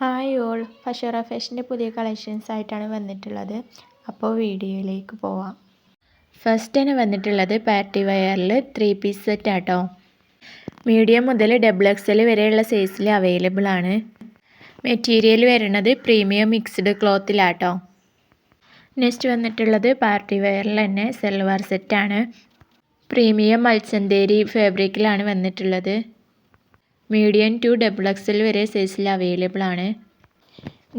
Hi all. ഫഷറ ഫാഷന്റെ പുതിയ collections ആയിട്ടാണ് വന്നിട്ടുള്ളത്. അപ്പോൾ വീഡിയോയിലേക്ക് പോവാം. ഫസ്റ്റ് തന്നെ വന്നിട്ടുള്ളത് പാർട്ടി വയറിൽ ത്രീ പീസ് സെറ്റ് ആട്ടോ. മീഡിയം മുതൽ ഡബിൾ എക്സൽ വരെയുള്ള സൈസിൽ അവൈലബിൾ ആണ്. മെറ്റീരിയൽ വരുന്നത് പ്രീമിയം മിക്സ്ഡ് ക്ലോത്തിലാട്ടോ. നെക്സ്റ്റ് വന്നിട്ടുള്ളത് പാർട്ടി വെയറിൽ തന്നെ സെൽവാർ സെറ്റാണ്. പ്രീമിയം മത്സന്തേരി ഫാബ്രിക്കിലാണ് വന്നിട്ടുള്ളത്. മീഡിയം ടു ഡബിൾ എക്സൽ വരെ സൈസിൽ അവൈലബിൾ ആണ്.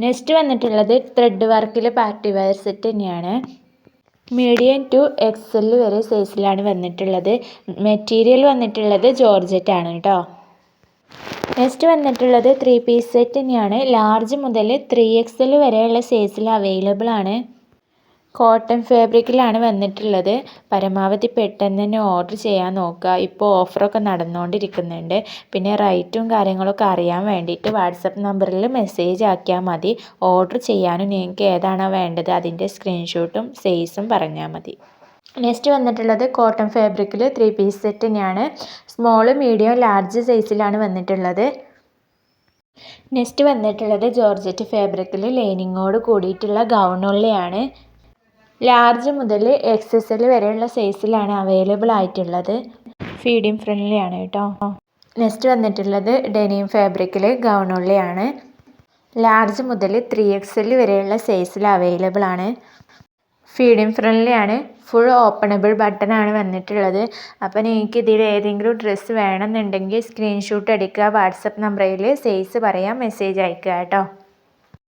നെക്സ്റ്റ് വന്നിട്ടുള്ളത് ത്രെഡ് വർക്കിൽ പാർട്ടി വയർ സെറ്റ് തന്നെയാണ്. മീഡിയം ടു എക്സൽ വരെ സൈസിലാണ് വന്നിട്ടുള്ളത്. മെറ്റീരിയൽ വന്നിട്ടുള്ളത് ജോർജറ്റ് ആണ് കേട്ടോ നെക്സ്റ്റ് വന്നിട്ടുള്ളത് ത്രീ പീസ് സെറ്റ് തന്നെയാണ്. ലാർജ് മുതൽ ത്രീ എക്സൽ വരെയുള്ള സൈസിൽ അവൈലബിൾ ആണ്. കോട്ടൺ ഫാബ്രിക്കിലാണ് വന്നിട്ടുള്ളത്. പരമാവധി പെട്ടെന്ന് തന്നെ ഓർഡർ ചെയ്യാൻ നോക്കുക. ഇപ്പോൾ ഓഫറൊക്കെ നടന്നുകൊണ്ടിരിക്കുന്നുണ്ട്. പിന്നെ റേറ്റും കാര്യങ്ങളൊക്കെ അറിയാൻ വേണ്ടിയിട്ട് വാട്സപ്പ് നമ്പറിൽ മെസ്സേജ് ആക്കിയാൽ മതി. ഓർഡർ ചെയ്യാനും നിങ്ങൾക്ക് ഏതാണോ വേണ്ടത് അതിന്റെ സ്ക്രീൻഷോട്ടും സൈസും പറഞ്ഞാൽ മതി. നെക്സ്റ്റ് വന്നിട്ടുള്ളത് കോട്ടൺ ഫാബ്രിക്കിൽ ത്രീ പീസ് സെറ്റ് തന്നെയാണ്. സ്മോൾ മീഡിയം ലാർജ് സൈസിലാണ് വന്നിട്ടുള്ളത്. നെക്സ്റ്റ് വന്നിട്ടുള്ളത് ജോർജറ്റ് ഫാബ്രിക്കിൽ ലൈനിങ്ങോട് കൂടിയിട്ടുള്ള ഗൗണുള്ളിയാണ് ലാർജ് മുതൽ എക്സ് എസ് എൽ വരെയുള്ള സൈസിലാണ് അവൈലബിൾ ആയിട്ടുള്ളത്. ഫീഡിങ് ഫ്രണ്ട്ലി ആണ് കേട്ടോ. നെക്സ്റ്റ് വന്നിട്ടുള്ളത് ഡെനിം ഫാബ്രിക്കിൽ ഗൗണുള്ളിയാണ് ലാർജ് മുതൽ ത്രീ എക്സ് എൽ വരെയുള്ള സൈസിൽ അവൈലബിൾ ആണ്. ഫീഡിങ് ഫ്രണ്ട്ലി ആണ് ഫുൾ ഓപ്പണബിൾ ബട്ടൺ ആണ് വന്നിട്ടുള്ളത്. അപ്പോൾ നിങ്ങൾക്ക് ഇതിൽ ഏതെങ്കിലും ഡ്രസ്സ് വേണമെന്നുണ്ടെങ്കിൽ സ്ക്രീൻഷോട്ട് എടുക്കുക വാട്സപ്പ് നമ്പറിൽ സൈസ് പറയാം മെസ്സേജ് അയക്കുക കേട്ടോ.